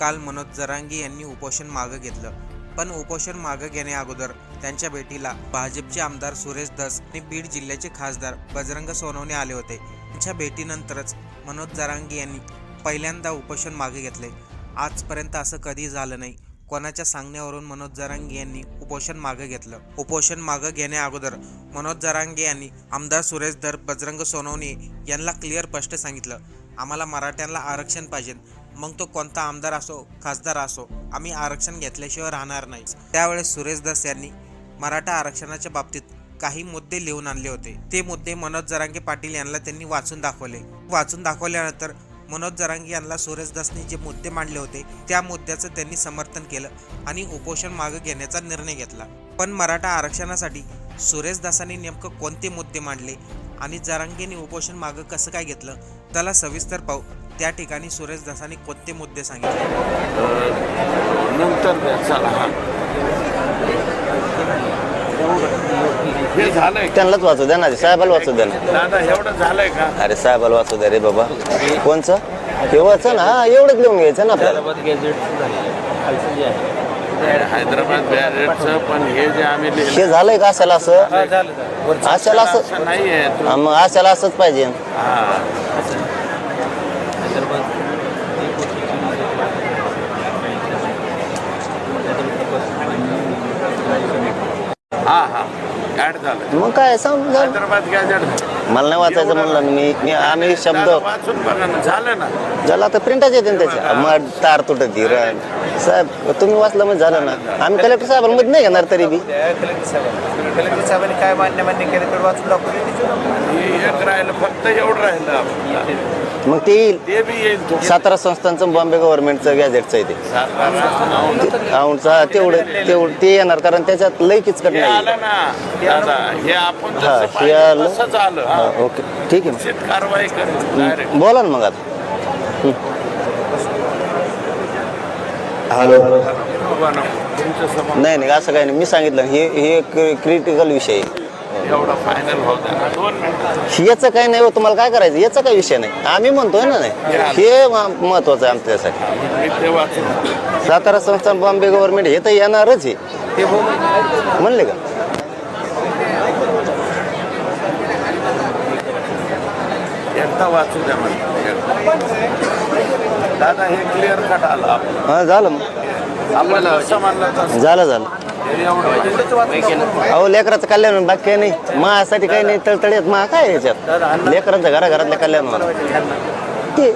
काल मनोज जरांगी यांनी उपोषण मागं घेतलं. पण उपोषण मागं घेण्याअगोदर त्यांच्या भेटीला भाजपचे आमदार सुरेश धस आणि बीड जिल्ह्याचे खासदार बजरंग सोनवणे आले होते. त्यांच्या भेटीनंतरच मनोज जरांगी यांनी पहिल्यांदा उपोषण मागे घेतले. आजपर्यंत असं कधी झालं नाही. कोणाच्या सांगण्यावरून मनोज जरांगे यांनी उपोषण मागे घेतलं. उपोषण मागे घेण्या अगोदर मनोज जरांगे यांनी आमदार सुरेश धर बजरंग सोनवणे यांना क्लिअर स्पष्ट सांगितलं. आम्हाला मराठ्यांना आरक्षण पाहिजे. मग तो कोणता आमदार असो खासदार असो आम्ही आरक्षण घेतल्याशिवाय राहणार नाही. त्यावेळेस सुरेश दास यांनी मराठा आरक्षणाच्या बाबतीत काही मुद्दे लिहून आणले होते. ते मुद्दे मनोज जरांगे पाटील यांना त्यांनी वाचून दाखवले. वाचून दाखवल्यानंतर मनोज जरांगे यांना सुरेशदासने जे मुद्दे मांडले होते त्या मुद्द्याचं त्यांनी समर्थन केलं आणि उपोषण मागे घेण्याचा निर्णय घेतला. पण मराठा आरक्षणासाठी सुरेश दासांनी नेमकं कोणते मुद्दे मांडले आणि जरांगेने उपोषण मागं कसं काय घेतलं त्याला सविस्तर पाहू. त्या ठिकाणी सुरेश दासांनी कोणते मुद्दे सांगितले? नंतर हा. हे झालंय त्यांनाच वाचू द्या ना साहेबाला वाचू द्या ना. दादा एवढं झालंय का? अरे साहेबाला वाचू द्या रे बाबा. कोणचं? केव्हाचं ना हा एवढंच लिहून घ्यायचं ना आपल्याला. हैदराबाद बॅरेटचं पण हे जे आम्ही लिहिलं हे झालंय का असायला असं? असायला असं असं नाहीये. हा, मग असायला असंच पाहिजे. हा हा. हा ऍड झालं. मग काय सांग. हैदराबाद गॅजेट मला नाही वाचायचं म्हणलं ना मी मी आम्ही शब्द वाचून बघा ना झालं ना. झालं आता प्रिंटच येते ना त्याच्या. मग तार तुटत रण साहेब तुम्ही वाचलं म्हणजे झालं ना. आम्ही कलेक्टर साहेबांमध्ये नाही घेणार तरी बी. कलेक्टर साहेब कलेक्टर साहेबांनी काय मान्य मान्य केलं तर वाचून दाखवले हे एक राहिलं फक्त एवढं राहिलं आपलं. मग ते येईल. सातारा संस्थांचं बॉम्बे गव्हर्नमेंटचं गॅजेटचं आहे ते. तेवढं तेवढं ते येणार कारण त्याच्यात लय किचकट हे नाही. आलं ना. दादा आपण जसं पाहिजे आलं. तसंच आलं ओके. ठीक आहे बोला ना मग आता. हॅलो. नाही नाही असं काही नाही. मी सांगितलं हे हे क्रिटिकल विषय आहे. एवढा फायनल द्या ना. दोन मिनिटं याचं काही नाही हो तुम्हाला काय करायचं? याचा काही विषय नाही. आम्ही म्हणतोय ना नाही. हे महत्वाचं आहे आमच्यासाठी मी ते वाचून सातारा संस्थान बॉम्बे गव्हर्नमेंट हे तर येणारच आहे. म्हणले का? एकदा वाचू द्या मला. दादा हे क्लिअर कट आलं. हां झालं मग. झालं झालं. हे अहो लेकराचं कल्याण बाकी काही नाही. मासाठी काही नाही तळतळीत मा काय याच्यात? लेकरांचं घराघरातल्या कल्याण होणार. ते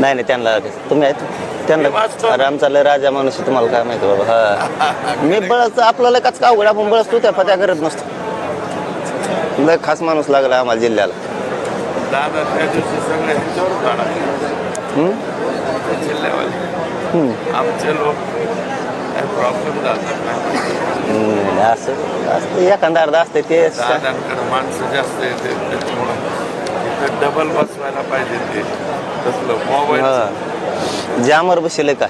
नाही नाही त्यांना तुम्ही आहेत? त्यांना अरे आमचा लय राजा माणूस आहे, तुम्हाला काय माहिती बाबा. हा. मी बळच आपल्याला काच का अवघड? आपण बळच तू त्या पत्या करत नसतो. लय खास माणूस लागला आम्हाला जिल्ह्याला. दादा त्या दिवशी सगळे ह्याच्यावर काढा जिल्ह्यावाले हम्म. आमचे लोक काय प्रॉब्लेम जातात नाही हम्म, असं असं एखादा अर्धा असते ते. दादांकडे माणसं जास्त येते त्याच्यामुळं इथं डबल बसवायला पाहिजे ते. तसलं मोबाईल हा. जामर बसेल काय?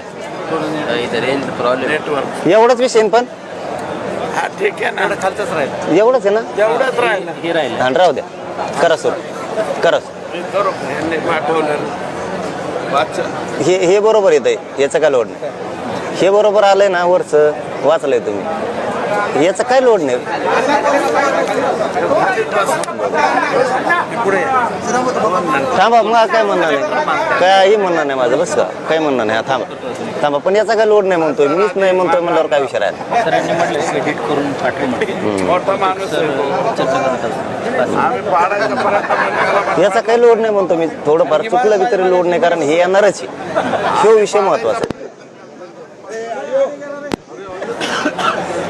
नेटवर्क एवढंच विषय पण? हा ठीक आहे ना. खालचंच राहील. एवढंच आहे ना? एवढंच राहिलं. आणि राहू द्या. करा सर करा. मी करू. पाठवलं हे हे बरोबर येत आहे याचं काय लोड नाही. हे बरोबर आलंय ना वरचं. वाचलंय तुम्ही. याचं काय लोड नाही. थांबा मग काय म्हणणार नाही. काही म्हणणार नाही माझं बस का? काही म्हणणार नाही हा थांबा. थांबा पण याचा काय लोड नाही म्हणतोय. मीच नाही म्हणतोय म्हणल्यावर काय माणूस आहे. याचा काही लोड नाही म्हणतो मी. थोडंफार चुकलं बी तरी लोड नाही कारण हे येणारच आहे. विषय महत्त्वाचा आहे. दादाने म्हटलं एक काम होतं.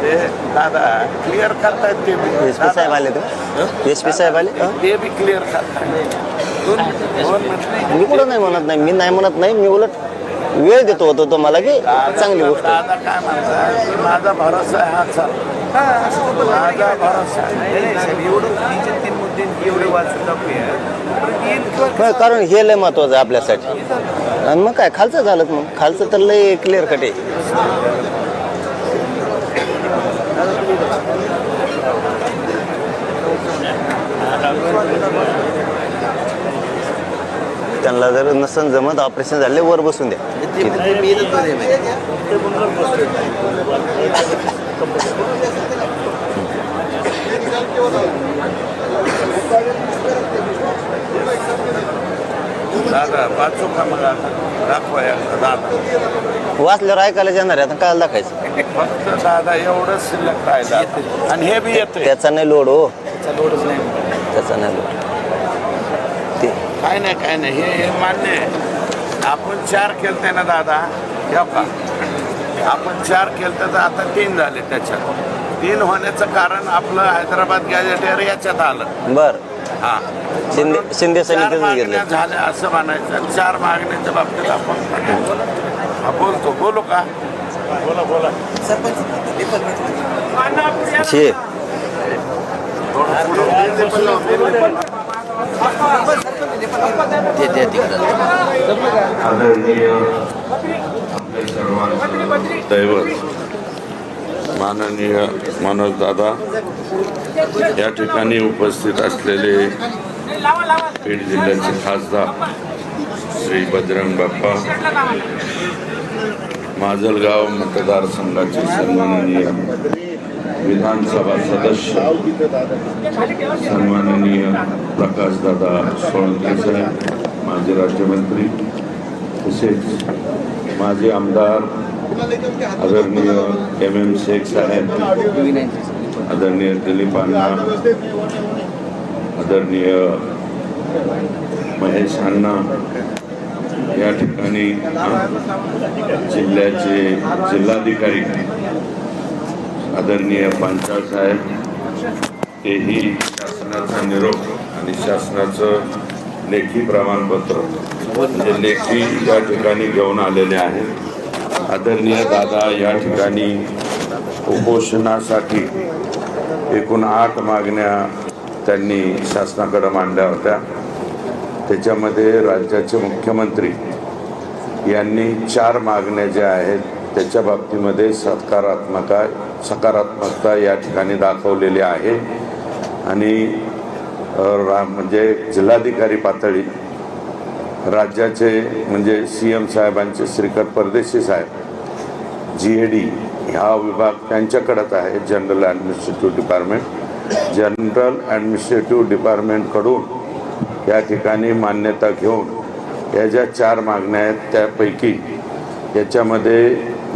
ते दादा क्लिअर करतायत ते बी. एस पी साहेब आले तर एस पी साहेब आले? ते बी क्लिअर करतायत दोन दोन मिनिटं. मी कुठं नाही म्हणत नाही मी नाही म्हणत नाही मी उलट वेळ देतो होतो तुम्हाला की चांगली गोष्ट. आहे. दादा काय म्हणतात माझा भरोसा आहे हा चाल माझा भरोसा आहे. एवढं तीन मुद्दे एवढे वाचून दाखवूया. परत येईल किंवा नाही, कारण हे लय महत्वाचं आहे आपल्यासाठी. आणि मग काय खालचं झालं मग. खालचं तर लय क्लिअर कट आहे. त्यांना जर नसन जमत ऑपरेशन झाले वर बसून द्या. एकदा दादा वाचल्यावर ऐकायला जाणार आहे आता काय दाखायचं फक्त दादा एवढंच शिल्लक राहिलं आणि हे बी येतंय. त्याचा नाही लोड हो. त्याचा नाही. लोड काय नाही काय नाही. हे हे मान्य आहे. आपण चार केलते ना दादा? हे का आपण चार केलते तर आता तीन झाले त्याच्यात. तीन होण्याचं कारण आपलं हैदराबाद गॅजेटियर याच्यात आलं. बर. हा. शिंदे शिंदे मागण्या घेतलं. झाल्या असं म्हणायचं. चार मागण्याच्या बाबतीत आपण बोलतो. बोलू का? बोला बोला. शे. आदरणीय दैवत माननीय मनोज दादा या ठिकाणी उपस्थित असलेले बीड जिल्ह्याचे खासदार श्री बजरंग बाप्पा माजलगाव मतदारसंघाचे सन्माननीय विधानसभा सदस्य सन्माननीय प्रकाशदादा सोळंके साहेब माजी राज्यमंत्री तसेच माजी आमदार आदरणीय एम एम शेख साहेब आदरणीय दिलीप अण्णा आदरणीय महेश अण्णा या ठिकाणी जिल्ह्याचे जिल्हाधिकारी आदरणीय पांचाळ साहेब तेही शासनाचा निरोप आणि शासनाचं लेखी प्रमाणपत्र म्हणजे लेखी या ठिकाणी घेऊन आलेले आहेत. आदरणीय दादा या ठिकाणी उपोषणासाठी एकूण आठ मागण्या त्यांनी शासनाकडे मांडल्या होत्या. त्याच्यामध्ये राज्याचे मुख्यमंत्री यांनी चार मागण्या ज्या आहेत त्याच्या बाबतीमध्ये सकारात्मक सकारात्मकता या ठिकाणी दाखवलेली आहे. आणि रा म्हणजे जिल्हाधिकारी पातळी राज्याचे म्हणजे सी एम साहेबांचे श्रीकर परदेशी साहेब जी ए डी हा विभाग त्यांच्याकडेच आहे general administrative department. General administrative डिपार्टमेंटकडून या ठिकाणी मान्यता घेऊन या ज्या चार मागण्या आहेत त्यापैकी याच्यामध्ये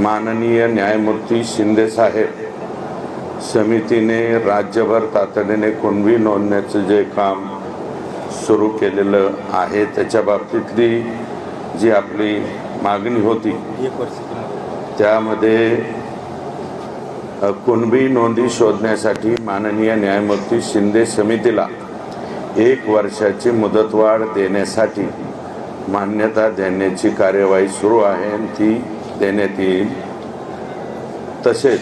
माननीय न्यायमूर्ती शिंदे साहेब समितीने राज्यभर तातडीने कुणबी नोंदण्याचं जे काम सुरू केलेलं आहे त्याच्या बाबतीतली जी आपली मागणी होती त्यामध्ये कुणबी नोंदी शोधण्यासाठी माननीय न्यायमूर्ती शिंदे समितीला एक वर्षाची मुदतवाढ देण्यासाठी मान्यता देण्याची कार्यवाही सुरू आहे ती देण्यात येईल. तसेच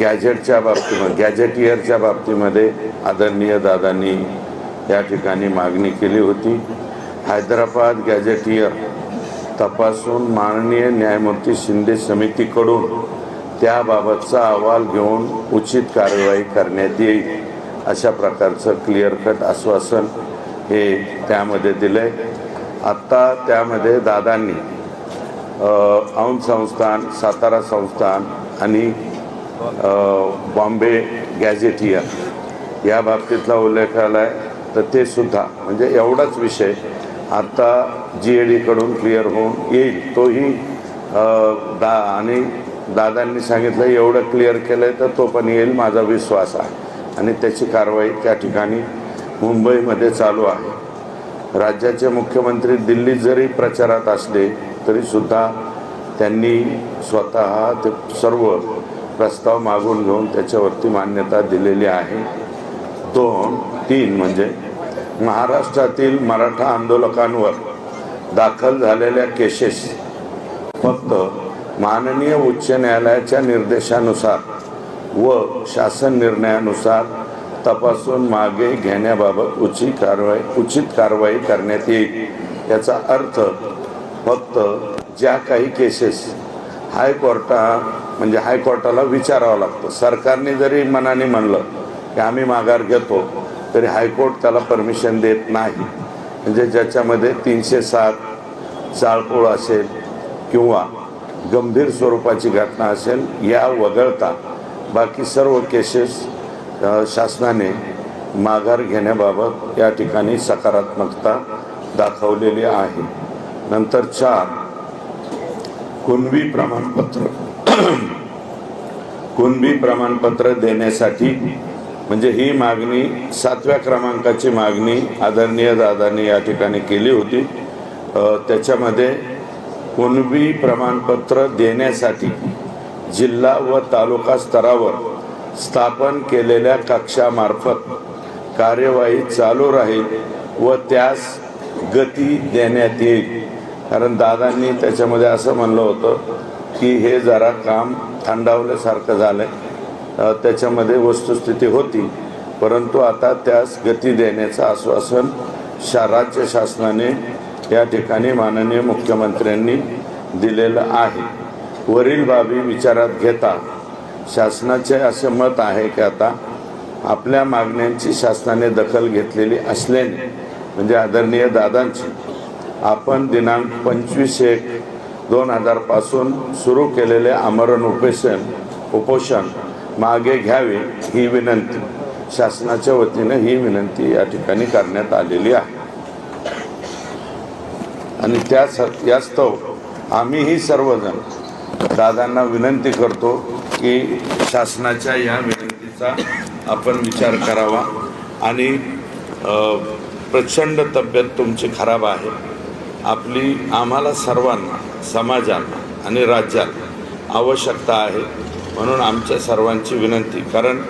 गॅजेटच्या बाबतीमध्ये गॅजेटियरच्या बाबतीमध्ये आदरणीय दादांनी या ठिकाणी मागणी केली होती. हैदराबाद गॅजेटियर तपासून माननीय न्यायमूर्ती शिंदे समितीकडून त्याबाबतचा अहवाल घेऊन उचित कारवाई करण्यात येईल अशा प्रकारचं क्लिअर कट आश्वासन हे त्यामध्ये दिलं आहे आत्ता त्यामध्ये दादांनी औंध संस्थान सातारा संस्थान आणि बॉम्बे गॅझेटियर या. बाबतीतला उल्लेख आला आहे तर ते सुद्धा म्हणजे एवढाच विषय. आता जी ए डीकडून क्लिअर होऊन येईल. तोही दा आणि दादांनी सांगितलं एवढं क्लिअर केलं आहे तर तो पण येईल माझा विश्वास आहे. आणि त्याची कारवाई त्या ठिकाणी मुंबईमध्ये चालू आहे. राज्याचे मुख्यमंत्री दिल्लीत जरी प्रचारात असले तरीसुद्धा त्यांनी स्वतः ते सर्व प्रस्ताव मागून घेऊन त्याच्यावरती मान्यता दिलेली आहे. दोन तीन म्हणजे महाराष्ट्रातील मराठा आंदोलकांवर दाखल झालेल्या केसेस फक्त माननीय उच्च न्यायालयाच्या निर्देशानुसार व शासन निर्णयानुसार तपासून मागे घेण्याबाबत उचित कारवाई उचित कारवाई करण्यात येईल. याचा अर्थ फक्त ज्या काही केसेस हायकोर्टा म्हणजे हायकोर्टाला विचारावं लागतं. सरकारने जरी मनाने म्हणलं की आम्ही माघार घेतो तरी हायकोर्ट त्याला परमिशन देत नाही. म्हणजे ज्याच्यामध्ये तीनशे सात चाळपोळ असेल किंवा गंभीर स्वरूपाची घटना असेल या वगळता बाकी सर्व केसेस शासनाने माघार घेण्याबाबत या ठिकाणी सकारात्मकता दाखवलेली आहे. नंतर चार कुणबी प्रमाणपत्र. कुणबी प्रमाणपत्र देण्यासाठी म्हणजे ही मागणी सातव्या क्रमांकाची मागणी आदरणीय दादांनी या ठिकाणी केली होती. त्याच्यामध्ये कुणबी प्रमाणपत्र देण्यासाठी जिल्हा व तालुका स्तरावर स्थापन केलेल्या कक्षामार्फत कार्यवाही चालू राहील व त्यास गती देण्यात येईल. कारण दादांनी त्याच्यामध्ये असं म्हणलं होतं की हे जरा काम थंडावल्यासारखं झालं त्याच्यामध्ये वस्तुस्थिती होती. परंतु आता त्यास गती देण्याचं आश्वासन शा राज्य शासनाने या ठिकाणी माननीय मुख्यमंत्र्यांनी दिलेलं आहे. वरील बाबी विचारात घेता. शासनाचे असे मत आहे की आता आपल्या मागण्यांची शासनाने दखल घेतलेली असल्याने म्हणजे आदरणीय दादांची आपण दिनांक पंचवीस एक दोन हजारपासून सुरू केलेले आमरण उपोषण उपोषण मागे घ्यावे ही विनंती. शासनाच्या वतीने ही विनंती या ठिकाणी करण्यात आलेली आहे. आणि त्यास यास्तव आम्हीही सर्वजण दादांना विनंती करतो की शासनाच्या या विनंतीचा आपण विचार करावा. आणि प्रचंड तब्येत तुमची खराब आहे. आपली आम्हाला सर्वांना समाजाला आणि राज्यात आवश्यकता आहे म्हणून आमच्या सर्वांची विनंती. कारण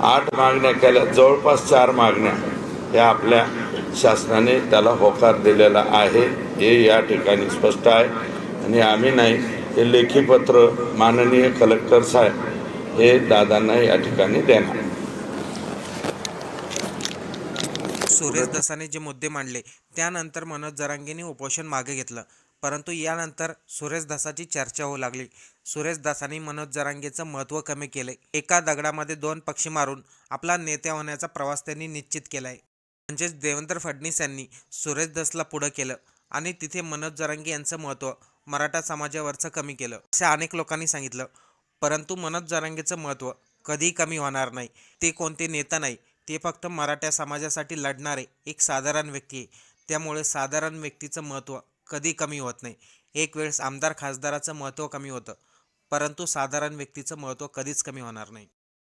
आठ मागण्या केल्या जवळपास चार मागण्या या आपल्या शासनाने त्याला होकार दिलेला आहे. हे या ठिकाणी स्पष्ट आहे. आणि आम्ही नाही हे लेखीपत्र माननीय कलेक्टर साहेब हे दादांना या ठिकाणी देणार. सुरेश दसाने जे मुद्दे मांडले त्यानंतर मनोज जरांगेने उपोषण मागे घेतलं. परंतु यानंतर सुरेश दासाची चर्चा होऊ लागली. सुरेश दासांनी मनोज जरांगेचं महत्त्व कमी केले. एका दगडामध्ये दोन पक्षी मारून आपला नेत्या होण्याचा प्रवास त्यांनी निश्चित केलाय. म्हणजेच देवेंद्र फडणवीस यांनी सुरेश दसला पुढं केलं आणि तिथे मनोज जरांगे यांचं महत्त्व मराठा समाजावरचं कमी केलं असं अनेक लोकांनी सांगितलं. परंतु मनोज जरांगेचं महत्त्व कधीही कमी होणार नाही. ते कोणते नेता नाही ते फक्त मराठा समाजासाठी लढणारे एक साधारण व्यक्ती आहे. त्यामुळे साधारण व्यक्तीचं महत्त्व कधी कमी होत नाही. एक वेळेस आमदार खासदाराचं महत्त्व कमी होतं. परंतु साधारण व्यक्तीचं महत्त्व कधीच कमी होणार नाही.